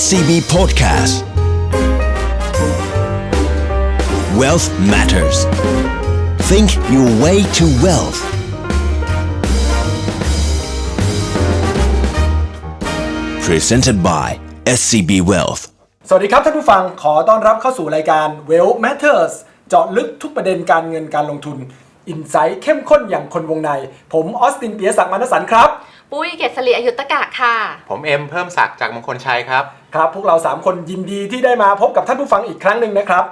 SCB Podcast Wealth Matters Think your way to wealth Presented by SCB Wealth สวัสดีครับท่านผู้ฟัง ขอต้อนรับเข้าสู่รายการ Well Matters เจาะลึกทุกประเด็นการเงินการลงทุน อินไซต์เข้มข้นอย่างคนวงใน ผมออสตินเปียศักดิ์มานสันครับ ปุ้ยเกษรีอายุตกะค่ะ ผมเอ็มเพิ่มศักดิ์จากมงคลชัยครับ ครับ พวกเรา 3 คนยินดีที่ได้มาพบกับท่านผู้ฟังอีกครั้งหนึ่งนะครับ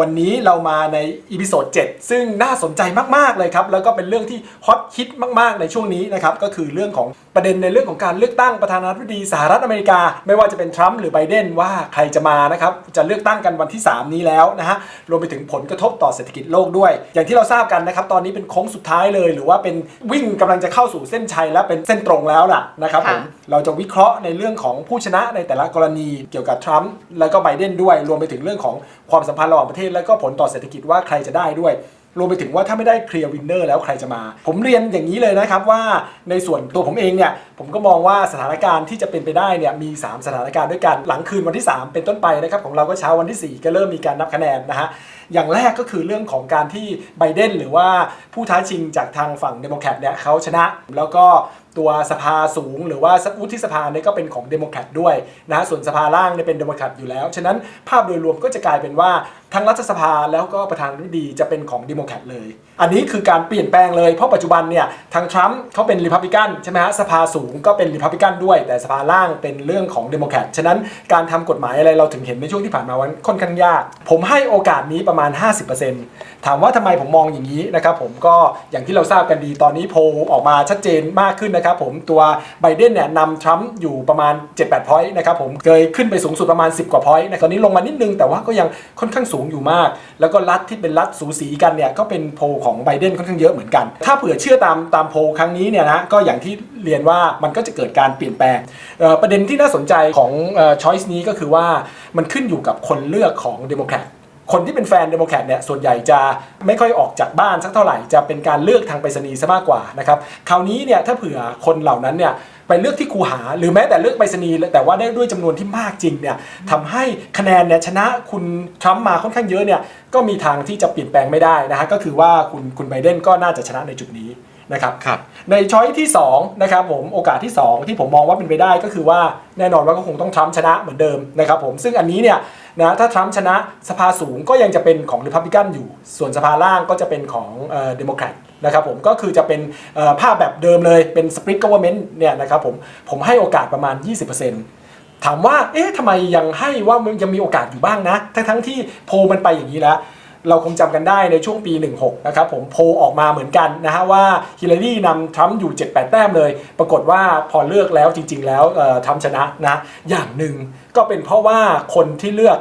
วันนี้เรามาในอีพิโซด7ซึ่งน่าสนใจมาก ๆ เลยครับ แล้วก็เป็นเรื่องที่ฮอตฮิตมาก ๆ ในช่วงนี้นะครับ ก็คือเรื่องของประเด็นในเรื่องของการเลือกตั้งประธานาธิบดีสหรัฐอเมริกา ไม่ว่าจะเป็นทรัมป์หรือไบเดนว่าใครจะมานะครับ จะเลือกตั้งกันวันที่ 3 นี้แล้วนะฮะ รวมไปถึงผลกระทบต่อเศรษฐกิจโลกด้วย อย่างที่เราทราบกันนะครับ ตอนนี้เป็นโค้งสุดท้ายเลย หรือว่าเป็นวิ่งกำลังจะเข้าสู่เส้นชัยและเป็นเส้นตรงแล้วล่ะนะครับผมค่ะเราจะวิเคราะห์ในเรื่องของผู้ชนะในแต่ละกรณีเกี่ยวกับทรัมป์แล้วก็ไบเดนด้วย รวมไปถึงเรื่องของ ความสัมพันธ์ระหว่างประเทศแล้วก็ผลต่อเศรษฐกิจว่าใครจะได้ด้วย รวมไปถึงว่าถ้าไม่ได้เคลียร์วินเนอร์แล้วใครจะมา ผมเรียนอย่างนี้เลยนะครับว่าในส่วนตัวผมเองเนี่ยผมก็มองว่าสถานการณ์ที่จะเป็นไปได้เนี่ยมี 3 สถานการณ์ด้วยกันหลังคืนวันที่ 3 เป็นต้นไปนะครับของเราก็เช้าวันที่ 4 ก็เริ่มมีการนับคะแนนนะฮะ อย่างแรกก็คือเรื่องของการที่ไบเดนหรือว่าผู้ท้าชิงจากทางฝั่งเดโมแครตเนี่ยเขาชนะ แล้วก็ตัวสภาสูงหรือว่าวุฒิสภาเนี่ยก็เป็นของเดโมแครตด้วยนะส่วนสภาล่างเนี่ยเป็นเดโมแครตอยู่แล้ว ฉะนั้นภาพโดยรวมก็จะกลายเป็นว่าทั้งรัฐสภาแล้วก็ประธานาธิบดีจะเป็นของเดโมแครตเลย อันนี้คือการเปลี่ยนแปลงเลย เพราะปัจจุบันเนี่ยทางทรัมป์เขาเป็นริพับลิกันใช่ไหมฮะสภาสูงก็เป็นริพับลิกันด้วย แต่สภาล่างเป็นเรื่องของเดโมแครตฉะนั้นการทำกฎหมายอะไรเราถึงเห็นในช่วงที่ผ่านมาวันค่อนข้างยาก ผมให้โอกาสนี้ประมาณ 50%ถามว่าทำไมผมมองอย่างนี้นะครับผมก็อย่างที่เราทราบกันดีตอนนี้โพลออกมาชัดเจนมากขึ้นนะครับผมตัวไบเดนเนี่ยนำทรัมป์อยู่ประมาณ 7-8 พอยต์นะครับผมเคยขึ้นไปสูงสุดประมาณ 10 กว่าพอยต์นะตอนนี้ลงมานิดนึงแต่ว่าก็ยังค่อนข้างสูงอยู่มาก แล้วก็รัฐที่เป็นรัฐสูสีกันเนี่ยก็เป็นโพลของไบเดนค่อนข้างเยอะเหมือนกัน ถ้าเผื่อเชื่อตามตามโพลครั้งนี้เนี่ยนะก็อย่างที่เรียนว่ามันก็จะเกิดการเปลี่ยนแปลงประเด็นที่น่าสนใจของช้อยส์นี้ก็คือว่ามันขึ้นอยู่กับคนเลือกของเดโมแครต คนที่เป็นแฟนเดโมแครตเนี่ยส่วนใหญ่จะไม่ค่อยออกจากบ้านสักเท่าไหร่จะเป็นการเลือกทางไปรษณีย์ซะมากกว่านะครับคราวนี้เนี่ยถ้าเผื่อคนเหล่านั้นเนี่ยไปเลือกที่คูหา หรือแม้แต่เลือกไปรษณีย์แต่ว่าได้ด้วยจำนวนที่มากจริงเนี่ยทำให้คะแนนเนี่ยชนะคุณทรัมป์มาค่อนข้างเยอะเนี่ยก็มีทางที่จะเปลี่ยนแปลงไม่ได้นะฮะก็คือว่าคุณคุณไบเดนก็น่าจะชนะในจุดนี้ นะครับครับในช้อยที่2นะครับผมโอกาสที่ 2 ที่ผมมองว่าเป็นไปได้ก็คือว่าแน่นอนว่าก็คงต้องทรัมป์ชนะเหมือนเดิมนะครับผมซึ่งอันนี้เนี่ยนะถ้าทรัมป์ชนะสภาสูงก็ยังจะเป็นของริพับลิกันอยู่ ส่วนสภาล่างก็จะเป็นของเดโมแครตนะครับผมก็คือจะเป็นเอ่อภาพแบบเดิมเลยเป็นสปริต g ก v เ r n เมนต์เนี่ยนะครับผมผมให้โอกาสประมาณ 20%ถามว่าเอ๊ะทำไมยังให้ว่ามันยังมีโอกาสอยู่บ้างนะ ทั้งทั้งๆที่โพลมันไปอย่างนี้แล้ว เราคงจำกันได้ในช่วงปี 16 นะครับผมโพออกมาเหมือนกันนะฮะว่าฮิลลารีนำทรัมป์อยู่ 7-8 แต้มเลย ปรากฏว่าพอเลือกแล้วจริง ๆ แล้วทรัมป์ชนะนะอย่างหนึ่งก็เป็นเพราะว่าคนที่เลือก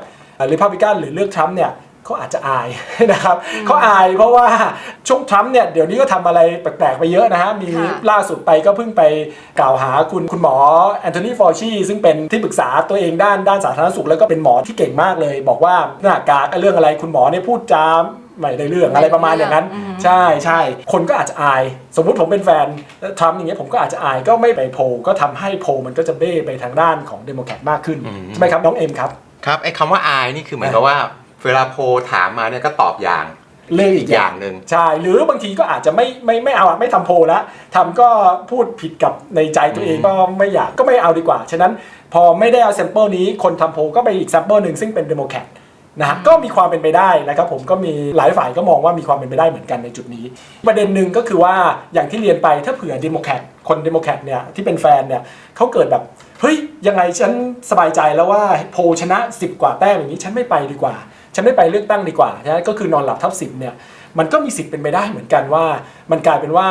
ริพับลิกันหรือเลือกทรัมป์เนี่ย เขาอาจจะอายนะครับเขาอายเพราะว่าช่วงทรัมป์เนี่ยเดี๋ยวนี้ก็ทำอะไรแปลกๆไปเยอะนะฮะมีค่ะล่าสุดไปก็เพิ่งไปกล่าวหาคุณคุณหมอแอนโทนีฟอร์ชีซึ่งเป็นที่ปรึกษาตัวเองด้านด้านสาธารณสุขแล้วก็เป็นหมอที่เก่งมากเลย บอกว่าหน้ากากเรื่องอะไรคุณหมอเนี่ยพูดจามไม่ได้เรื่องอะไรประมาณอย่างนั้นอืมใช่ใช่คนก็อาจจะอาย สมมุติผมเป็นแฟนทรัมป์อย่างเงี้ยผมก็อาจจะอายก็ไม่ไปโพลก็ทำให้โพลมันก็จะเบ้ไปทางด้านของเดโมแครตมากขึ้นอืมใช่ไหมครับน้องเอ็มครับครับไอ้คำว่าอายนี่คือเหมือนกับว่า เวลาโพลถามมาเนี่ยก็ตอบอย่างเรื่องอีกอาอีกอย่ย่างงหนึ่งใช่ หรือบางทีก็อาจจะไม่ไม่ไม่เอาอะไม่ทำโพลแล้วทำก็พูดผิดกับในใจตัวเองอืมก็ไม่อยากก็ไม่เอาดีกว่า ฉะนั้นพอไม่ได้เอาแซมเปิลนี้คนทำโพลก็ไปอีกแซมเปิลหนึ่งซึ่งเป็นเดโมแครตนะฮะก็มีความเป็นไปได้นะครับผมก็มีหลายฝ่ายก็มองว่ามีความเป็นไปได้เหมือนกันในจุดนี้ ประเด็นหนึ่งก็คือว่าอย่างที่เรียนไปถ้าเผื่อเดโมแครตคนเดโมแครตเนี่ยที่เป็นแฟนเนี่ยเขาเกิดแบบเฮ้ยยังไงฉันสบายใจแล้วว่าโพลชนะ 10 กว่าแต้มอย่างนี้ฉันไม่ไปดีกว่า ฉันไม่ไปเลือกตั้งดีกว่าใช่ไหมก็คือนอนหลับทับสิบเนี่ยมันก็มีสิทธิ์เป็นไปได้เหมือนกันว่า มันกลายเป็นว่า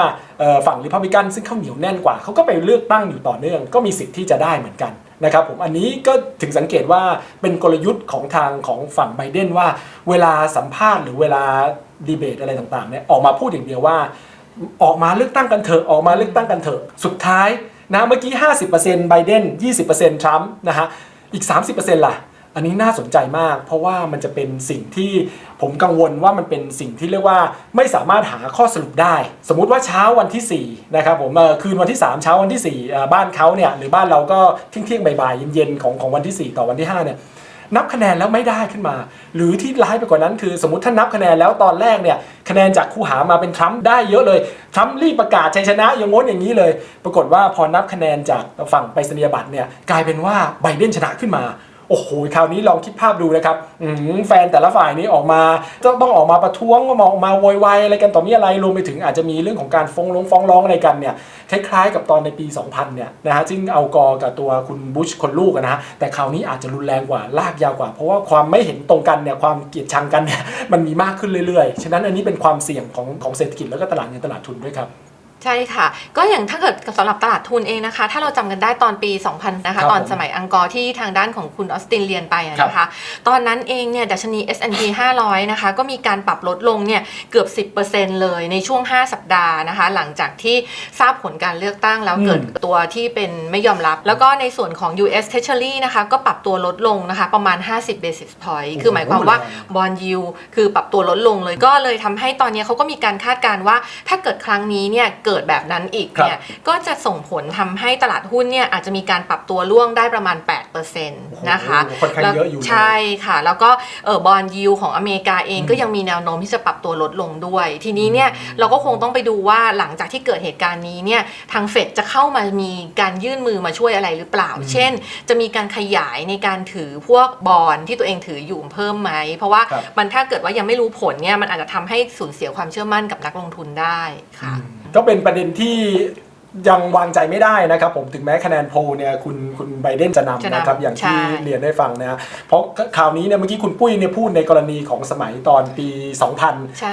ฝั่งริพับลิกันซึ่งเขาเหนียวแน่นกว่าเขาก็ไปเลือกตั้งอยู่ต่อเนื่อง ก็มีสิทธิ์ที่จะได้เหมือนกันนะครับผมอันนี้ก็ถึงสังเกตว่าเป็นกลยุทธ์ของทางของฝั่งไบเดนว่า เวลาสัมภาษณ์หรือเวลาดีเบตอะไรต่างๆเนี่ยออกมาพูดอย่างเดียวว่า ออกมาเลือกตั้งกันเถอะออกมาเลือกตั้งกันเถอะสุดท้ายนะเมื่อกี้ 50%ไบเดน 20%ทรัมป์นะฮะอีก 30%ล่ะ อันนี้น่าสนใจมาก เพราะว่ามันจะเป็นสิ่งที่ผมกังวลว่ามันเป็นสิ่งที่เรียกว่าไม่สามารถหาข้อสรุปได้ สมมุติว่าเช้าวันที่4นะครับผมคืนวันที่ 3 เช้าวันที่4บ้านเขาเนี่ยหรือบ้านเราก็เที่ยงเที่ยงบ่ายเย็นๆของของวันที่ 4 ต่อวันที่5เนี่ยนับคะแนนแล้วไม่ได้ขึ้นมา หรือที่ร้ายไปกว่านั้นคือ สมมติถ้านับคะแนนแล้วตอนแรกเนี่ยคะแนนจากคูหามาเป็นทรัมป์ได้เยอะเลยทรัมป์รีบประกาศชัยชนะอย่างง้นอย่างนี้เลย ปรากฏว่าพอนับคะแนนจากฝั่งไปรษณียบัตรเนี่ยกลายเป็นว่าไบเดนชนะขึ้นมา โอ้โหคราวนี้ลองคิดภาพดูนะครับแฟนแต่ละฝ่ายนี้ออกมาต้องต้องออกมาประท้วงก็ออกมาโวยวายอะไรกันต่อมีอะไรรวมไปถึงอาจจะมีเรื่องของการฟ้องร้องฟ้องร้องอะไรกันเนี่ยคล้ายๆกับตอนในปี 2000 เนี่ยนะฮะซึ่งเอากอกับตัวคุณบุชคนลูกนะฮะแต่คราวนี้อาจจะรุนแรงกว่าลากยาวกว่า เพราะว่าความไม่เห็นตรงกันเนี่ยความเกลียดชังกันเนี่ยมันมีมากขึ้นเรื่อยๆ ฉะนั้นอันนี้เป็นความเสี่ยงของของเศรษฐกิจแล้วก็ตลาดเงินตลาดทุนด้วยครับ ใช่ค่ะ ก็อย่างถ้าเกิดสำหรับตลาดทุนเองนะคะ ถ้าเราจำกันได้ตอนปี 2000 นะครัคะบตอนผมสมัยอังกอร์ที่ทางด้านของคุณออสตินเรียนไปอะนะคะ ตอนนั้นเองเนี่ยดัชนี S&P 500 นะคะ ก็มีการปรับลดลงเนี่ยเกือบ 10%เลยในช่วง 5 สัปดาห์นะคะ หลังจากที่ทราบผลการเลือกตั้งแล้วอืม เกิดตัวที่เป็นไม่ยอมรับ แล้วก็ในส่วนของ US Treasury นะคะ ก็ปรับตัวลดลงนะคะประมาณ 50 basis point คือหมายความว่า บอลยูคือปรับตัวลดลงเลยก็เลยทำให้ตอนนี้เขาก็มีการคาดการณ์ว่า ถ้าเกิดครั้งนี้เนี่ยเกิดแบบนั้นอีกเนี่ยก็จะส่งผลทำให้ตลาดหุ้นเนี่ยอาจจะมีการปรับตัวล่วงได้ประมาณ 8%นะคะโอ้โหค่อนข้างเยอะอยู่นะใช่ค่ะ แล้วก็เออบอลยูของอเมริกาเองก็ยังมีแนวโน้มที่จะปรับตัวลดลงด้วย ทีนี้เนี่ยเราก็คงต้องไปดูว่าหลังจากที่เกิดเหตุการณ์นี้เนี่ยทางเฟดจะเข้ามามีการยื่นมือมาช่วยอะไรหรือเปล่า เช่น จะมีการขยายในการถือพวกบอลที่ตัวเองถืออยู่เพิ่มไหม เพราะว่าครับมันถ้าเกิดว่ายังไม่รู้ผลเนี่ยมันอาจจะทำให้สูญเสียความเชื่อมั่นกับนักลงทุนได้ค่ะ ก็เป็นประเด็นที่ยังวางใจไม่ได้นะครับผมถึงแม้คะแนนโพลเนี่ยคุณคุณไบเดนจะจะนำนำนะครับอย่างที่ใช่เรียนได้ฟังนะฮะเพราะข่าวนี้เนี่ยเมื่อกี้คุณปุ้ยเนี่ยพูดในกรณีของสมัยตอนปีใช่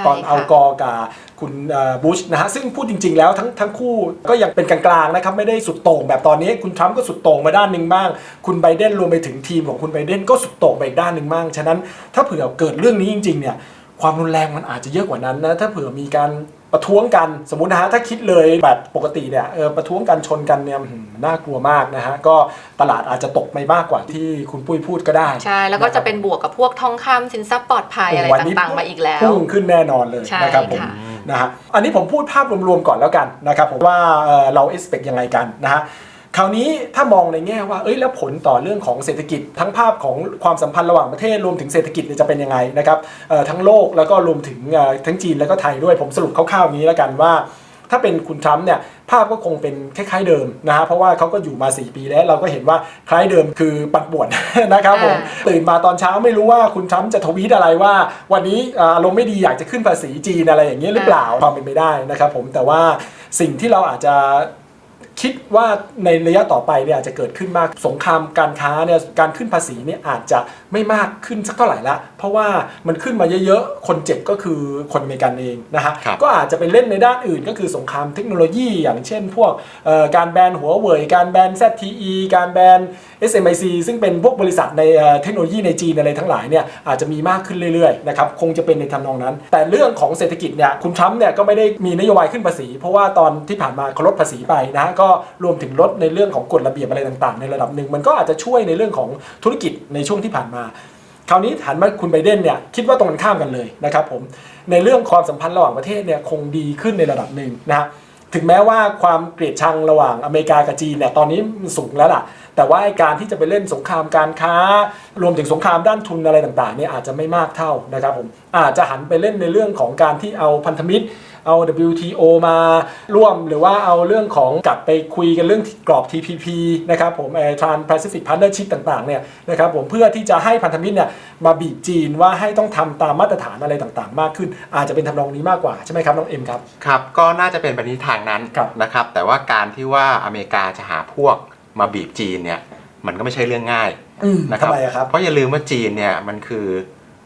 2000 ตอนเอาค่ะกอร์กับคุณเอ่อบุชนะฮะซึ่งพูดจริง ๆ แล้วทั้งทั้งคู่ก็ยังเป็นกลางๆนะครับไม่ได้สุดโต่งแบบตอนนี้คุณทรัมป์ก็สุดโต่งมาด้านหนึ่งบ้าง คุณไบเดนรวมไปถึงทีมของคุณไบเดนก็สุดโต่งไปอีกด้านหนึ่งบ้างฉะนั้นถ้าเผื่อเกิดเรื่องนี้จริงๆเนี่ยความรุนแรงมันอาจจะเยอะกว่านั้นนะถ้าเผื่อมีการ ประท้วงกันสมมุตินะฮะถ้าคิดเลยแบบปกติเนี่ยเออประท้วงกันชนกันเนี่ยหืมน่ากลัวมากนะฮะก็ตลาดอาจจะตกไปมากกว่าที่คุณปุ้ยพูดก็ได้ใช่ แล้วก็จะเป็นบวกกับพวกทองคำสินทรัพย์ปลอดภัยอะไรวันนี้ต่างๆมาอีกแล้ว พุ่งขึ้นแน่นอนเลยใช่นะครับผมค่ะ นะฮะอันนี้ผมพูดภาพรวมๆก่อนแล้วกันนะครับผมว่าเอ่อเรา expect ยังไงกันนะฮะ คราวนี้ถ้ามองในแง่ว่าเอ้ยแล้วผลต่อเรื่องของเศรษฐกิจ ทั้งภาพของความสัมพันธ์ระหว่างประเทศรวมถึงเศรษฐกิจจะเป็นยังไงนะครับทั้งโลกแล้วก็รวมถึงทั้งจีนแล้วก็ไทยด้วยผมสรุปคร่าวๆอย่างนี้แล้วกันว่า ถ้าเป็นคุณทรัมป์เนี่ยภาพก็คงเป็นคล้ายๆเดิมนะฮะเพราะว่าเขาก็อยู่มา 4 ปีแล้วเราก็เห็นว่าคล้ายเดิมคือปั่นป่วนนะครับผมตื่นมาตอนเช้าไม่รู้ว่าคุณทรัมป์จะทวีตอะไรว่า วันนี้อารมณ์ไม่ดีอยากจะขึ้นภาษีจีนอะไรอย่างเงี้ยหรือเปล่าความเป็นไปได้นะครับผมแต่ว่าสิ่งที่เราอาจจะ คิดว่าในระยะต่อไปเนี่ยอาจจะเกิดขึ้นมากสงครามการค้าเนี่ยการขึ้นภาษีเนี่ยอาจจะไม่มากขึ้นสักเท่าไหร่ละเพราะว่ามันขึ้นมาเยอะๆ คนเจ็บก็คือคนอเมริกันเองนะฮะครับก็อาจจะไปเล่นในด้านอื่นก็คือสงครามเทคโนโลยี อย่างเช่น พวกเอ่อการแบนหัวเว่ยการแบน ZTE การแบน SMIC ซึ่งเป็นพวกบริษัทในเอ่อเทคโนโลยีในจีนอะไรทั้งหลายเนี่ยอาจจะมีมากขึ้นเรื่อยๆนะครับคงจะเป็นในทำนองนั้น แต่เรื่องของเศรษฐกิจเนี่ยคุณทรัมป์เนี่ยก็ไม่ได้มีนโยบายขึ้นภาษี เพราะว่าตอนที่ผ่านมาเขาลดภาษีไปนะฮะก็รวมถึงลดในเรื่องของกฎระเบียบอะไรต่างๆ ในระดับหนึ่งมันก็อาจจะช่วยในเรื่องของธุรกิจในช่วงที่ผ่านมา คราวนี้หันมาคุณไบเดนเนี่ยคิดว่าตรงกันข้ามกันเลยนะครับผมในเรื่องความสัมพันธ์ระหว่างประเทศเนี่ยคงดีขึ้นในระดับหนึ่งนะฮะถึงแม้ว่าความเกลียดชังระหว่างอเมริกากับจีนเนี่ยตอนนี้สูงแล้วล่ะ แต่ว่าไอ้การที่จะไปเล่นสงครามการค้า รวมถึงสงครามด้านทุนอะไรต่างๆเนี่ยอาจจะไม่มากเท่านะครับผมอาจจะหันไปเล่นในเรื่องของการที่เอาพันธมิตรเอา WTO มาร่วมหรือว่าเอาเรื่องของกลับไปคุยกันเรื่องกรอบ TPP นะครับผมเอ่อ Trans Pacific Partnership ต่างๆเนี่ยนะครับผมเพื่อที่จะให้พันธมิตรเนี่ยมาบีบจีนว่าให้ต้องทำตามมาตรฐานอะไรต่างๆ มากขึ้น อาจจะเป็นทำนองนี้มากกว่า ใช่ไหมครับน้องเอ็มครับ ครับ ก็น่าจะเป็นไปในทางนั้นครับนะครับ แต่ว่าการที่ว่าอเมริกาจะหาพวก มาบีบจีนเนี่ยมันก็ไม่ใช่เรื่องง่ายอืมนะครับทำไมอะครับ เพราะอย่าลืมว่าจีนเนี่ยมันคือ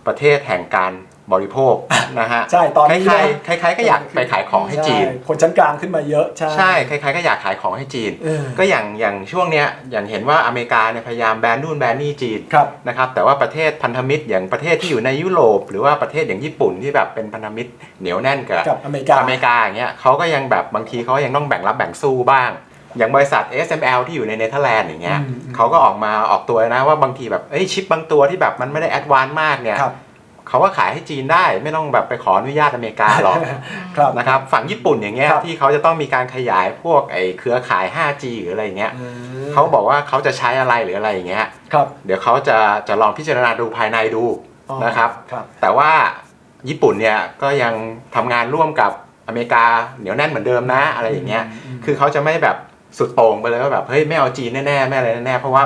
ประเทศแห่งการบริโภคนะฮะใช่ตอนนี้ใครนะๆใครๆก็อยากไปขายของให้จีนช่คนชั้นกลางขึ้นมาเยอะใช่ใช่ใครๆก็อยากขายของให้จีนเออก็อย่างอย่างช่วงเนี้ยอย่างเห็นว่าอเมริกาเนี่ยพยายามแบนนู่นแบนนี่จีนครับนะครับแต่ว่าประเทศพันธมิตรอย่างประเทศที่อยู่ในยุโรป หรือว่าประเทศอย่างญี่ปุ่นที่แบบเป็นพันธมิตรเหนียวแน่นกับกับอเมริกาอเมริกาอย่างเงี้ยเขาก็ยังแบบบางทีเขายังต้องแบ่งรับแบ่งสู้บ้าง อย่างบริษัท SML ที่อยู่ในเนเธอร์แลนด์อย่างเงี้ยอืมเขาก็ออกมาออกตัวนะว่าบางทีแบบเอ้ยชิปบางตัวที่แบบมันไม่ได้แอดวานซ์มากเนี่ยครับเขาก็ขายให้จีนได้ไม่ต้องแบบไปขออนุญาตอเมริกาหรอกครับนะครับฝั่งญี่ปุ่นอย่างเงี้ยครับที่เขาจะต้องมีการขยายพวกไอ้เครือข่าย 5G หรืออะไรอย่างเงี้ยอืมเขาบอกว่าเขาจะใช้อะไรหรืออะไรอย่างเงี้ยครับเดี๋ยวเขาจะจะลองพิจารณาดูภายในดูอ๋อนะครับครับ แต่ว่าญี่ปุ่นเนี่ยก็ยังทำงานร่วมกับอเมริกาเหนียวแน่นเหมือนเดิมนะอะไรอย่างเงี้ยอืมคือเขาจะไม่แบบ สุดโต่งไปเลยว่าแบบเฮ้ยไม่เอาจีนแน่ๆไม่อะไรแน่ๆเพราะว่า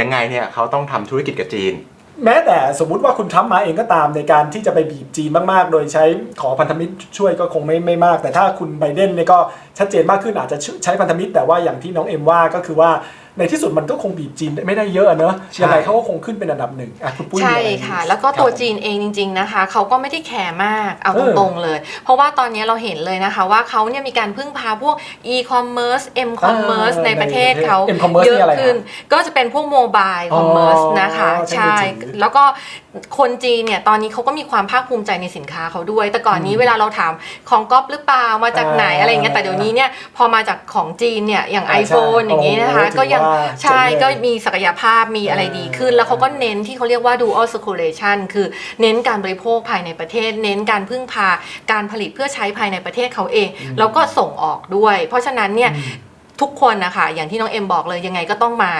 ยังไงเนี่ยเขาต้องทำธุรกิจกับจีน แม้แต่สมมุติว่าคุณทรัมป์มาเองก็ตามในการที่จะไปบีบจีนมากๆ โดยใช้ขอพันธมิตรช่วยก็คงไม่ไม่มาก แต่ถ้าคุณไบเดนเนี่ยก็ชัดเจนมากขึ้นอาจจะใช้พันธมิตร แต่ว่าอย่างที่น้องเอ็มว่าก็คือว่า ในที่สุดมันก็คงบีบจีนไม่ได้เยอะอะเนอะใช่ ยังไงเขาก็คงขึ้นเป็นอันดับหนึ่งอะคุณปุ้ยใช่มีอไรค่ะ แล้วก็ตัวครับจีนเองจริง ๆนะคะ เขาก็ไม่ได้แคร์มากเอาเอตอรงๆเลย เพราะว่าตอนนี้เราเห็นเลยนะคะ ว่าเขาเนี่ยมีการพึ่งพาพวก e-commerce m-commerce อ่าในประเทศในประเทศเขา m-commerce เยนี่อะไรอะฮะขึ้น ก็จะเป็นพวกโมบายอ๋อคอมเมอร์สนะคะ ใช้ใช่ มือถือแล้วก็คนจีนเนี่ยตอนนี้เขาก็มีความภาคภูมิใจในสินค้าเขาด้วย แต่ก่อนนี้เวลาเราถามของก๊อปหรือเปล่ามาจากไหนอ่าอะไรอย่างเงี้ยแต่เดี๋ยวนี้เนี่ยพอมาจากของจีนเนี่ยอย่างอ่าใช่ iPhone อย่างนี้นะคะ โอ้ก็ยังถือว่าใช่เจ๋งเลยก็มีศักยภาพมีอะไรดีขึ้น แล้วเขาก็เน้นที่เขาเรียกว่า dual circulation คือเน้นการบริโภคภายในประเทศ เน้นการพึ่งพาการผลิตเพื่อใช้ภายในประเทศเขาเอง แล้วก็ส่งออกด้วย เพราะฉะนั้นเนี่ยทุกคนนะคะอย่างที่น้องเอ็มบอกเลยยังไงก็ต้องมา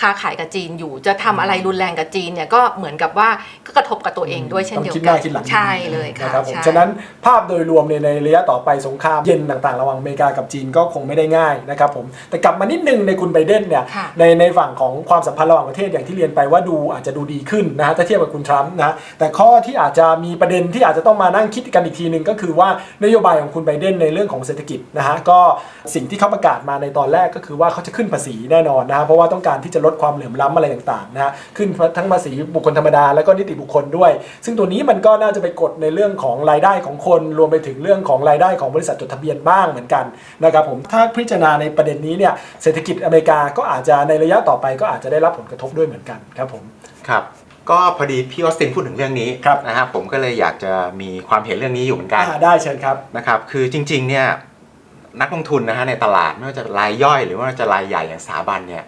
ค้าขายกับจีนอยู่จะทำอะไรรุนแรงกับจีนเนี่ยก็เหมือนกับว่าก็กระทบกับตัวเองด้วยเช่นเดียวต้องคิดหกัน้านคิดหลังใช่เลยค่ะนะครับผมใช่ ฉะนั้นภาพโดยรวมในในระยะต่อไปสงครามเย็นต่างๆ ระหว่างอเมริกากับจีนก็คงไม่ได้ง่ายนะครับผมแต่กลับมานิดนึงในคุณไบเดนเนี่ยค่ะ ในในฝั่งของความสัมพันธ์ระหว่างประเทศอย่างที่เรียนไปว่าดูอาจจะดูดีขึ้นนะฮะถ้าเทียบกับคุณทรัมป์นะฮะแต่ข้อที่อาจจะมีประเด็นที่อาจจะต้องมานั่งคิดกันอีกทีหนึ่งก็คือว่านโยบายของคุณไบเดนในเรื่องของเศรษฐกิจนะฮะก็สิ่งที่เขาประกาศมาในตอนแรกก็คือว่าเขาจะขึ้นภาษีแน่นอนนะฮะเพราะว่าต้องการที่จะลดความเหลื่อมล้ำอะไรต่างๆนะฮะขึ้นทั้งภาษีบุคคลธรรมดาแล้วก็นิติบุคคลด้วย ซึ่งตัวนี้มันก็น่าจะไปกดในเรื่องของรายได้ของคนรวมไปถึงเรื่องของรายได้ของบริษัทจดทะเบียนบ้างเหมือนกันนะครับผมถ้าพิจารณาในประเด็นนี้เนี่ยเศรษฐกิจอเมริกาก็อาจจะในระยะต่อไปก็อาจจะได้รับผลกระทบด้วยเหมือนกันครับผมครับก็พอดีพี่ออสตินพูดถึงเรื่องนี้ครับนะครับผมก็เลยอยากจะมีความเห็นเรื่องนี้อยู่เหมือนกันอ่าได้เชิญครับนะครับ คือจริงๆเนี่ยนักลงทุนนะฮะในตลาดไม่ว่าจะรายย่อยหรือว่าจะรายใหญ่อย่างสถาบันเนี่ย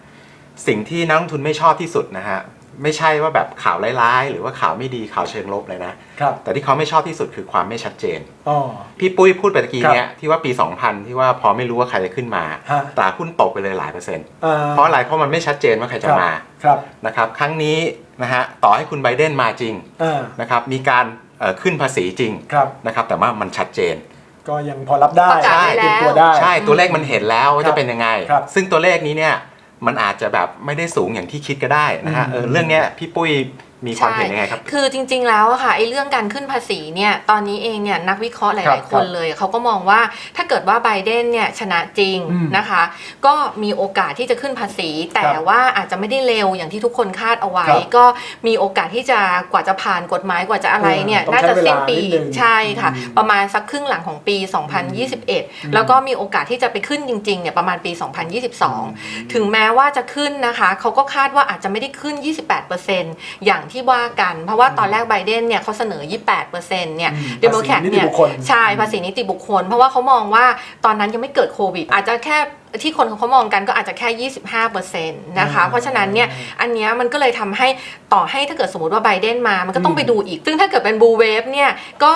สิ่งที่นักลงทุนไม่ชอบที่สุดนะฮะไม่ใช่ว่าแบบข่าวร้ายๆ หรือว่าข่าวไม่ดีข่าวเชิงลบเลยนะ ครับแต่ที่เขาไม่ชอบที่สุดคือความไม่ชัดเจน อ๋อ พี่ปุ้ยพูดไปตะกี้ครับเนี่ยที่ว่าปี 2000 ที่ว่าพอไม่รู้ว่าใครจะขึ้นมาฮะ ตลาดหุ้นตกไปเลยหลายเปอร์เซ็นต์ อ่เพราะอะไรเพราะมันไม่ชัดเจนว่าใครจะมาครับนะครับครั้งนี้นะฮะต่อให้คุณไบเดนมาจริงอ่านะครับมีการเอ่อขึ้นภาษีจริงครับ นะครับแต่ว่ามันชัดเจน ก็ยังพอรับได้ประกาศไว้เตรียมแล้วตัวได้ ใช่ตัวเลขมันเห็นแล้วว่าครัจะบเป็นยังไง ครับซึ่งตัวเลขนี้เนี่ย มันอาจจะแบบไม่ได้สูงอย่างที่คิดก็ได้นะฮะอืมเออเรื่องเนี้ยพี่ปุ้ย มีความเห็นยังไงครับ คือจริง ๆ แล้วอะค่ะไอ้เรื่องการขึ้นภาษีเนี่ยตอนนี้เองเนี่ยนักวิเคราะห์หครัลายบๆคนเลยเขาก็มองว่าถ้าเกิดว่าไบเดนเนี่ยชนะจริงอืมนะคะ ก็มีโอกาสที่จะขึ้นภาษี แต่ครับว่าอาจจะไม่ได้เร็วอย่างที่ทุกคนคาดเอาไว้ครับก็มีโอกาสที่จะกว่าจะผ่านกฎหมายกว่าจะอะไรเนี่ยเออต้องน่าจะสิ้นปีใช้เวลานิดนึงใช่ค่ะอืมประมาณสักครึ่งหลังของปี 2021 แล้วก็มีโอกาสที่จะไปขึ้นจริง ๆ เนี่ยประมาณปี 2022 ถึงแม้ว่าจะขึ้นนะคะเขาก็คาดว่าอาจจะไม่ได้ขึ้น 28%อย่างที่ว่ากัน เพราะว่าตอนแรกไบเดนเนี่ยเขาเสนอ 28%เนี่ยอืมเดโมแครตภาษีนิติเนี่ยบุคคลใช่ภาษีนิติบุคคล เพราะว่าเขามองว่าตอนนั้นยังไม่เกิดโควิด อาจจะแค่ที่คนเขามองกันก็อาจจะแค่ 25%นะคะอืมเพราะฉะนั้นเนี่ยอันเนี้ยมันก็เลยทำให้ต่อให้ถ้าเกิดสมมติว่าไบเดนมา มันก็ต้องไปดูอีก ซึ่งถ้าเกิดเป็นบูเวฟเนี่ยก็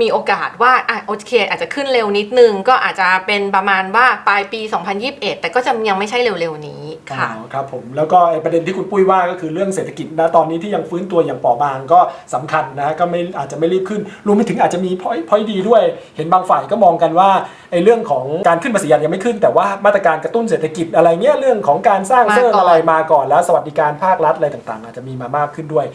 มีโอกาสว่าอะโอเคอาจจะขึ้นเร็วนิดนึง ก็อาจจะเป็นประมาณว่าปลายปี 2021 แต่ก็จะยังไม่ใช่เร็วๆนี้ค่ะครับผมแล้วก็ประเด็นที่คุณปุ้ยว่าก็คือเรื่องเศรษฐกิจนะตอนนี้ที่ยังฟื้นตัวอย่างเปราะบางก็สำคัญนะก็ไม่อาจจะไม่รีบขึ้นรวมไปถึงอาจจะมีพอยพอยดีด้วย เห็นบางฝ่ายก็มองกันว่าไอ้เรื่องของการขึ้นภาษียังไม่ขึ้น แต่ว่ามาตรการกระตุ้นเศรษฐกิจอะไรเงี้ยเรื่องของการสร้างมาเสริมก่อนอะไรมาก่อนแล้ว สวัสดิการภาครัฐอะไรต่างๆ อาจจะมีมามากขึ้นด้วย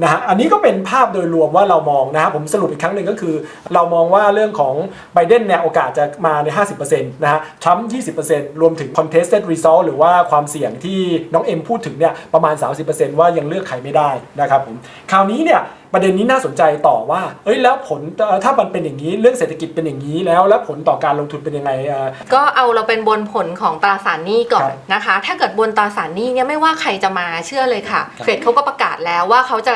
นะฮะอันนี้ก็เป็นภาพโดยรวมว่าเรามองนะฮะผมสรุปอีกครั้งหนึ่งก็คือ เรามองว่าเรื่องของไบเดนเนี่ยโอกาสจะมาใน 50%นะฮะทรัมป์20%รวมถึง contested result หรือว่าความเสี่ยงที่น้องเอ็มพูดถึงเนี่ยประมาณ 30%ว่ายังเลือกใครไม่ได้นะครับผมคราวนี้เนี่ยประเด็นนี้น่าสนใจต่อว่า เอ้ยแล้วผลเอ่อถ้ามันเป็นอย่างนี้เรื่องเศรษฐกิจเป็นอย่างนี้แล้ว แล้วผลต่อการลงทุนเป็นยังไงเอ่อก็เอาเราเป็นบนผลของตราสารหนี้ก่อคนรับนะคะ ถ้าเกิดบนตราสารหนี้เนี่ยไม่ว่าใครจะมาเชื่อเลยค่ะครับเฟดเขาก็ประกาศแล้วว่าเขาจะ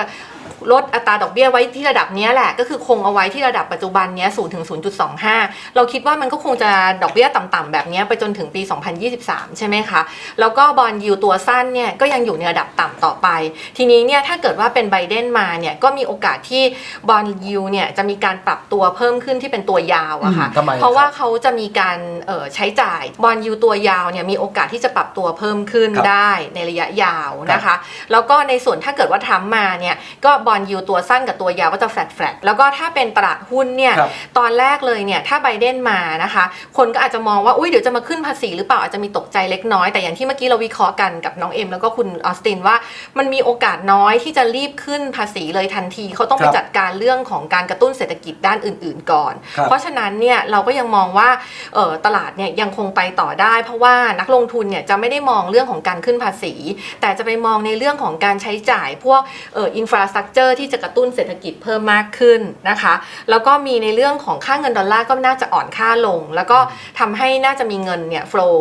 ลดอัตราดอกเบี้ยไว้ที่ระดับเนี้ยแหละ ก็คือคงเอาไว้ที่ระดับปัจจุบันเนี้ย0ถึง 0.25 เราคิดว่ามันก็คงจะดอกเบี้ยต่ำๆแบบเนี้ยไปจนถึงปี 2023 ใช่ไหมคะ แล้วก็บอลยูตัวสั้นเนี่ยก็ยังอยู่ในระดับต่ำต่อไป ทีนี้เนี่ยถ้าเกิดว่าเป็นไบเดนมาเนี่ยก็มีโอกาสที่บอลยูเนี่ยจะมีการปรับตัวเพิ่มขึ้นที่เป็นตัวยาวอะค่ะอืมทำไมเพราะว่าครับเขาจะมีการเอ่อใช้จ่ายบอลยูตัวยาวเนี่ยมีโอกาสที่จะปรับตัวเพิ่มขึ้นครับได้ในระยะยาวนะคะ แล้วก็ในส่วนถ้าเกิดว่าทำมาเนี่ยก็บอลยูตัวสั้นกับตัวยาวก็จะแฟลตแฟลตแล้วก็ถ้าเป็นตลาดหุ้นเนี่ยครับ ตอนแรกเลยเนี่ยถ้าไบเดนมานะคะ คนก็อาจจะมองว่าอุ้ยเดี๋ยวจะมาขึ้นภาษีหรือเปล่าอาจจะมีตกใจเล็กน้อยแต่อย่างที่เมื่อกี้เราวิเคราะห์กันกับน้องเอ็มแล้วก็คุณออสตินว่า มันมีโอกาสน้อยที่จะรีบขึ้นภาษีเลยทันทีเขาต้องไปครับจัดการเรื่องของการกระตุ้นเศรษฐกิจด้านอื่น ๆ ก่อน ครับ เพราะฉะนั้นเนี่ยเราก็ยังมองว่าเออตลาดเนี่ยยังคงไปต่อได้ เพราะว่านักลงทุนเนี่ยจะไม่ได้มองเรื่องของการขึ้นภาษี แต่จะไปมองในเรื่องของการใช้จ่ายพวกเอออินฟราสตรักเจอร์ที่จะกระตุ้นเศรษฐกิจเพิ่มมากขึ้นนะคะ แล้วก็มีในเรื่องของค่าเงินดอลลาร์ก็น่าจะอ่อนค่าลง แล้วก็ทำให้น่าจะมีเงินเนี่ย flow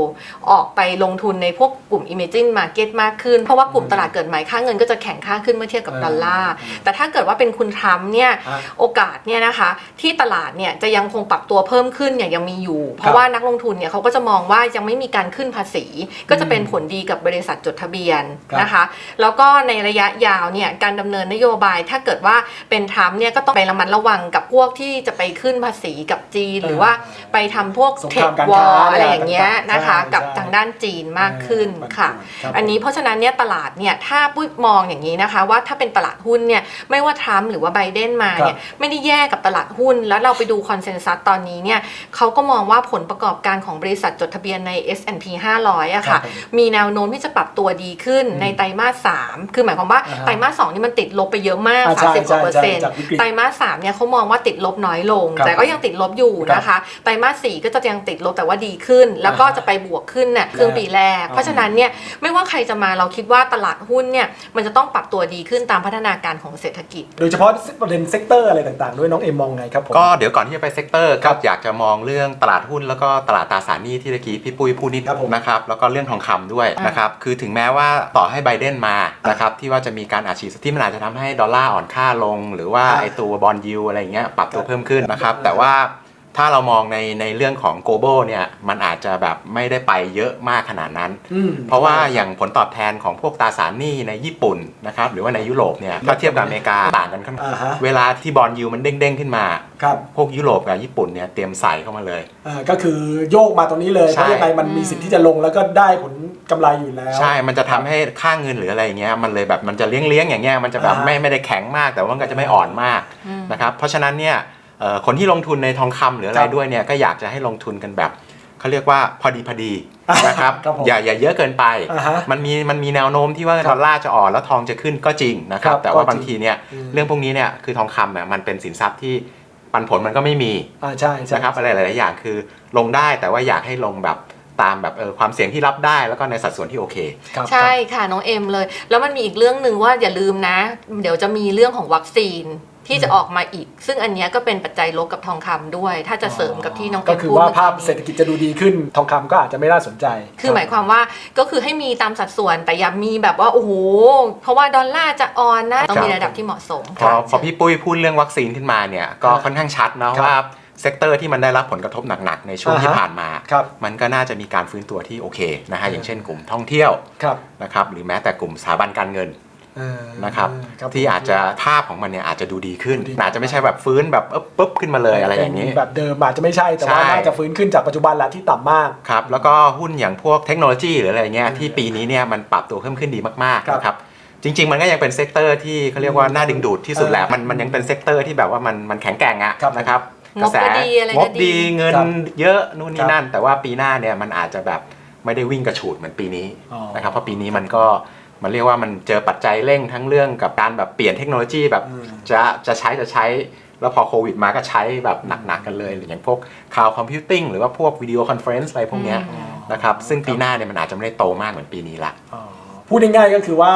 ออกไปลงทุนในพวกกลุ่ม emerging market มากขึ้น เพราะว่ากลุ่มตลาดเกิดใหม่ค่าเงินก็จะแข็งค่าขึ้นเมื่อเทียบกับดอลลาร์แต่ถ้าเกิดว่าเป็นคุณทรัมป์เนี่ยฮะโอกาสเนี่ยนะคะที่ตลาดเนี่ยจะยังคงปรับตัวเพิ่มขึ้นเนี่ยยังมีอยู่ เพราะว่านักลงทุนเนี่ยเขาก็จะมองว่ายังไม่มีการขึ้นภาษี ก็จะเป็นผลดีกับบริษัทจดทะเบียนครับนะคะ แล้วก็ในระยะยาวเนี่ยการดำเนินนโยบาย ถ้าเกิดว่าเป็นทรัมป์เนี่ยก็ต้องไประมัดระวังกับพวกที่จะไปขึ้นภาษีกับจีน หรือว่าไปทำพวกสงเทคครามการวอค้าลอะไรอย่างเงี้ยต่างๆนะคะใช่กับใช่ทางด้านจีนมากขึ้นเออค่ะครับอันนี้เพราะฉะนั้นเนี่ยตลาดเนี่ยถ้าปุ้ยมองอย่างนี้นะคะ ว่าถ้าเป็นตลาดหุ้นเนี่ยไม่ว่าทรัมป์หรือว่าไบเดนมาเนี่ยไม่ได้แย่กับตลาดหุ้น แล้วเราไปดูคอนเซนแซสตอนนี้เนี่ยเขาก็มองว่าผลประกอบการของบริษัทจดทะเบียนใน S&P 500อะครัค่ะบผมมีแนวโน้มที่จะปรับตัวดีขึ้นในไตรมาส3คือหมายความว่าอ่าฮะไตรมาสสองนี่มันติดลบไปเยอะมากอ่าใช่30กว่าเปอร์เซ็นต์ใช่จากวิกฤตไตรมาสสามเนี่ยเขามองว่าติดลบน้อยลง ครับแต่ก็ยังติดลบอยู่นะคะไตรมาสสี่ก็จะยังติดลบแต่ว่าดีขึ้น แล้วก็จะไปบวกขึ้นเนี่ยครึ่งปีแรกเพราะฉะนั้นเนี่ยไม่ว่าใครจะมาเราคิดว่าตลาดหุ้นเนี่ยมันจะต้องปรับตัวดีขึ้นตามพัฒนาการของเศรษฐกิจ โดยเฉพาะประเด็นเซกเตอร์อะไรต่างๆ ด้วยน้องเอ็มมองไงครับผม ก็เดี๋ยวก่อนที่จะไปเซกเตอร์ครัก็บอยากจะมองเรื่องตลาดหุ้นแล้วก็ตลาดตราสารหนี้ที่ตะกี้พี่ปุ้ยพูดนิดครับผมนะครับแล้วก็เรื่องทองคำด้วยอะนะครับคือถึงแม้ว่าต่อให้ไบเดนมานะครับที่ว่าจะมีการอาชีพที่มันอาจจะทำให้ดอลลาร์อ่อนค่าลง หรือว่าอะไอตัวบอลยูอะไรอย่างเงี้ยปรับตัวครับเพิ่มขึ้นนะครับอ่าแต่ว่า ถ้าเรามองในในเรื่องของ global เนี่ยมันอาจจะแบบไม่ได้ไปเยอะมากขนาดนั้น อืม เพราะว่าอย่างผลตอบแทนของพวกตราสารหนี้ในญี่ปุ่นนะครับหรือว่าในยุโรปเนี่ยถ้าเทียบกับอเมริกาต่างกันค่อนอ่าฮะ เวลาที่บอลยูมันเด้งๆขึ้นมา ครับพวกยุโรปกับญี่ปุ่นเนี่ยเตรียมใส่เข้ามาเลยอ่าก็คือโยกมาตรงนี้เลยใช่เพราะยังไงมันมีสิทธิ์ที่จะลงแล้วก็ได้ผลกำไรอยู่แล้ว ใช่ มันจะทำให้ค่าเงินหรืออะไรอย่างเงี้ยมันเลยแบบมันจะเลี้ยงเลี้ยงๆอย่างเงี้ยมันจะแบบอ่า ไม่ไม่ได้แข็งมากแต่ว่ามันก็จะไม่อ่อนมากอืมนะครับเพราะฉะนั้นเนี่ยเอ่อ คนที่ลงทุนในทองคำหรืออะไรครับด้วยเนี่ยก็อยากจะให้ลงทุนกันแบบเขาเรียกว่าพอดีพอดีอ่านะครับครับผมอย่าอย่าเยอะเกินไปอ่าฮะมันมีมันมีแนวโน้มที่ว่าครับดอลลาร์จะอ่อนแล้วทองจะขึ้นก็จริงนะครับครับแต่ว่าก็จริงบางทีเนี่ยอืมเรื่องพวกนี้เนี่ยคือทองคำเนี่ยมันเป็นสินทรัพย์ที่ปันผลมันก็ไม่มีอ่าใช่ใช่นะครับอะไรหลายๆอย่างคือลงได้แต่ว่าอยากให้ลงแบบตามแบบเออความเสี่ยงที่รับได้แล้วก็ในสัดส่วนที่โอเคครับใช่ค่ะน้องเอ็มเลย แล้วมันมีอีกเรื่องหนึ่งว่าอย่าลืมนะ เดี๋ยวจะมีเรื่องของวัคซีน ที่จะออกมาอีก ซึ่งอันเนี้ยก็เป็นปัจจัยลบกับทองคำด้วย ถ้าจะเสริมกับที่น้องเอ็ก็มคือพูดว่าเมื่อภาพกี้เศรษฐกิจจะดูดีขึ้น ทองคำก็อาจจะไม่น่าสนใจคือหมายความว่าก็คือให้มีตามสัดส่วนแต่อย่ามีแบบว่าโอ้โหเพราะว่าดอลลาร์จะอ่อนนะต้องมีระดับที่เหมาะสมพอค่ะพอพี่ปุ้ยพูดเรื่องวัคซีนขึ้นมาเนี่ยก็ครับค่อนข้างชัดนะครับว่าเซกเตอร์ที่มันได้รับผลกระทบหนักๆในช่วงอ่าฮะที่ผ่านมา ครับ มันก็น่าจะมีการฟื้นตัวที่โอเคนะฮะอย่างเช่นกลุ่มท่องเที่ยวครับ นะครับหรือแม้แต่กลุ่มสถาบันการเงินเออ นะครับครับที่อาจจะภาพของมันเนี่ยอาจจะดูดีขึ้นดูดีอาจจะไม่ใช่แบบฟื้นแบบปึ๊บปึ๊บขึ้นมาเลยอะไรอย่างนี้นี้ แบบเดิมอาจจะไม่ใช่แต่ว่าใช่น่าจะฟื้นขึ้นจากปัจจุบันแหละที่ต่ำมากครับแล้วก็หุ้นอย่างพวกเทคโนโลยีหรืออะไรเงี้ยที่ปีนี้เนี่ยมันปรับตัวเพิ่มขึ้นดีมากครับๆนะครับจริง ๆ มันก็ยังเป็นเซกเตอร์ที่เขาเรียกว่าน่าดึงดูดที่สุดแหละเออมันมันยังเป็นเซกเตอร์ที่แบบว่ามันมันแข็งแกร่งอะครับนะครับงบก็ดีอะไรงก็บดีดีเงินครับเยอะนู่นคนี่รับนั่น แต่ว่าปีหน้าเนี่ยมันอาจจะแบบไม่ได้วิ่งกระฉูดเหมือนปีนี้อ๋อนะครับเพราะปีนี้มันก็ มันเรียกว่ามันเจอปัจจัยเร่งทั้งเรื่องกับการแบบเปลี่ยนเทคโนโลยีแบบอืมจะจะใช้จะใช้ แล้วพอโควิดมาก็ใช้แบบหนักๆกันเลยหรืออย่างพวกข่าวคอมพิวติ้งหรือว่าพวกวิดีโอคอนเฟรนซ์อะไรพวกเนี้ยอืมนะครับซึ่งปีหน้าเนี่ยมันอาจจะไม่ได้โตมากเหมือนปีนี้ละอ๋อพูดง่ายๆก็คือว่า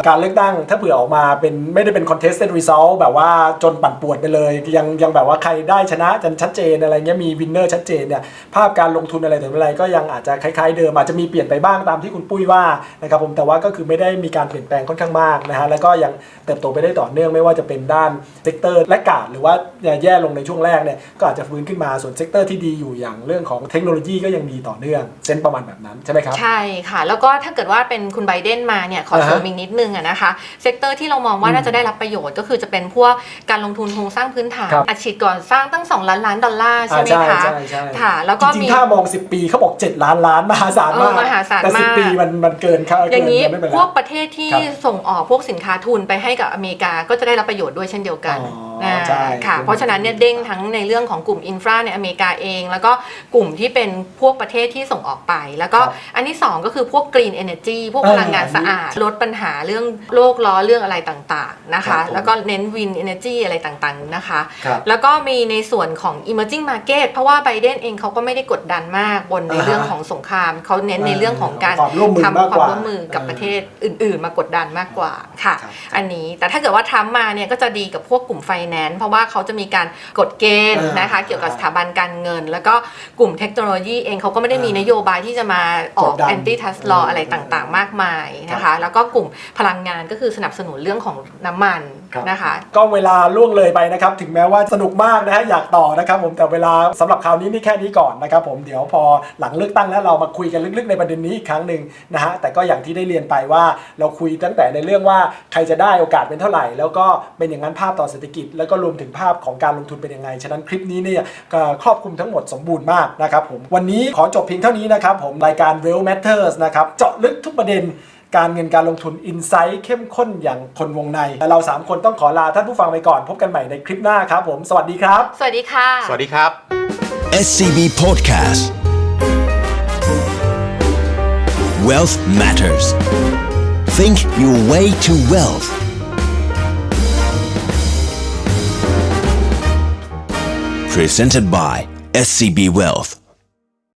การเลือกตั้งถ้าเผื่อออกมาเป็นไม่ได้เป็น contested result แบบว่าจนปั่นป่วนไปเลย ยังยังแบบว่าใครได้ชนะจนชัดเจนอะไรเงี้ยมีวินเนอร์ชัดเจนเนี่ยภาพการลงทุนอะไรต่ออะไรก็ยังอาจจะคล้ายๆเดิมอาจจะมีเปลี่ยนไปบ้างตามที่คุณปุ้ยว่านะครับผมแต่ว่าก็คือไม่ได้มีการเปลี่ยนแปลงค่อนข้างมากนะฮะแล้วก็ยังเติบโตไปได้ต่อเนื่องไม่ว่าจะเป็นด้านเซกเตอร์และกาดหรือว่าแย่ลงในช่วงแรกเนี่ยก็อาจจะฟื้นขึ้นมาส่วนเซกเตอร์ที่ดีอยู่อย่างเรื่องของเทคโนโลยีก็ยังมีต่อเนื่องเส้นประมาณแบบนั้นใช่ไหมครับใช่ค่ะ แล้วก็ถ้าเกิดว่าเป็นคุณไบเดนมาเนี่ยขอเสริมอ่าฮะอีกนิดนึงอะนะคะ เซกเตอร์ที่เรามองว่าน่าจะได้รับประโยชน์ก็คือจะเป็นพวกการลงทุนโครงสร้างพื้นฐานครับอัดฉีดก่อนสร้างตั้ง 2 ล้านล้านดอลลาร์ใช่ไหมอ่าคะใช่ใช่ ค่ะแล้วก็จริมี งๆถ้ามอง 10 ปีเขาบอก 7 ล้านล้านมหาศาลมากเออมหาศาลแต่ มาก 10 ปีมันมันเกินครับอย่างนี้นี้ไม่เป็นไร พวกประเทศที่ครับส่งออกพวกสินค้าทุนไปให้กับอเมริกาก็จะได้รับประโยชน์ด้วยเช่นเดียวกันอ๋ออ่าใช่ค่ะ เพราะฉะนั้นเนี่ยเด้งทั้งในเรื่องของกลุ่มอินฟราในอเมริกาเอง แล้วก็กลุ่มที่เป็นพวกประเทศที่ส่งออกไป แล้วก็ครับอันที่สองก็คือพวกกรีนเอเนจีพวกเออพลังงานสะอาดลดปัญหาเรื่องโลกร้อนเรื่องอะไรต่างๆนะครัคะ บผมแล้วก็เน้นวินเอเนจีอะไรต่างๆนะคะ ครับแล้วก็มีในส่วนของ emerging market เพราะว่าไบเดนเองเขาก็ไม่ได้กดดันมากบนในอ่าฮะเรื่องของสงคราม เขาเน้นในเรื่องของการความร่วมมือมากทำคกวามว่าร่วมมือกับเออประเทศอื่น ๆ มากดดันมากกว่าค่ะ ครับ อันนี้แต่ถ้าเกิดว่าทรัมป์มาเนี่ยก็จะดีกับพวกกลุ่มไฟแนนซ์เพราะว่าเขาจะมีการกฎเกณฑ์อ่านนะคะ เกี่ยวกับสถาบันการเงิน แล้วก็กลุ่มเทคโนโลยีเองเขาก็ไม่ได้มีนโยบายที่จะมาออกกดดัน anti trust law อะไรต่างๆ มากมายนะครัคะ บแล้วก็กลุ่มพลังงานก็คือสนับสนุนเรื่องของน้ำมันครับนะคะ ก็เวลาล่วงเลยไปนะครับ ถึงแม้ว่าสนุกมากนะฮะอยากต่อนะครับ ผมแต่เวลาสำหรับคราวนี้นี่แค่นี้ก่อนนะครับ ผมเดี๋ยวพอหลังเลือกตั้งแล้วเรามาคุยกันลึกๆในประเด็นนี้อีกครั้งหนึ่งนะฮะแต่ก็อย่างที่ได้เรียนไปว่าเราคุยตั้งแต่ในเรื่องว่าใครจะได้โอกาสเป็นเท่าไหร่ แล้วก็เป็นอย่างนั้นภาพต่อเศรษฐกิจ แล้วก็รวมถึงภาพของการลงทุนเป็นยังไงฉะนั้นคลิปนี้เนี่ยก็ครอบคลุมทั้งหมดสมบูรณ์มากนะครับผมวันนี้ขอจบเพียงเท่านี้นะครับผมรายการ Well Matters นะครับเจาะลึกทุกประเด็น การเงินการลงทุนอินไซต์เข้มข้นอย่างคนวงในและเรา 3 คนต้องขอลาท่านผู้ฟังไปก่อน พบกันใหม่ในคลิปหน้าครับผมสวัสดีครับ สวัสดีค่ะ สวัสดีครับ SCB Podcast Wealth Matters. Think your way to wealth. Presented by SCB Wealth.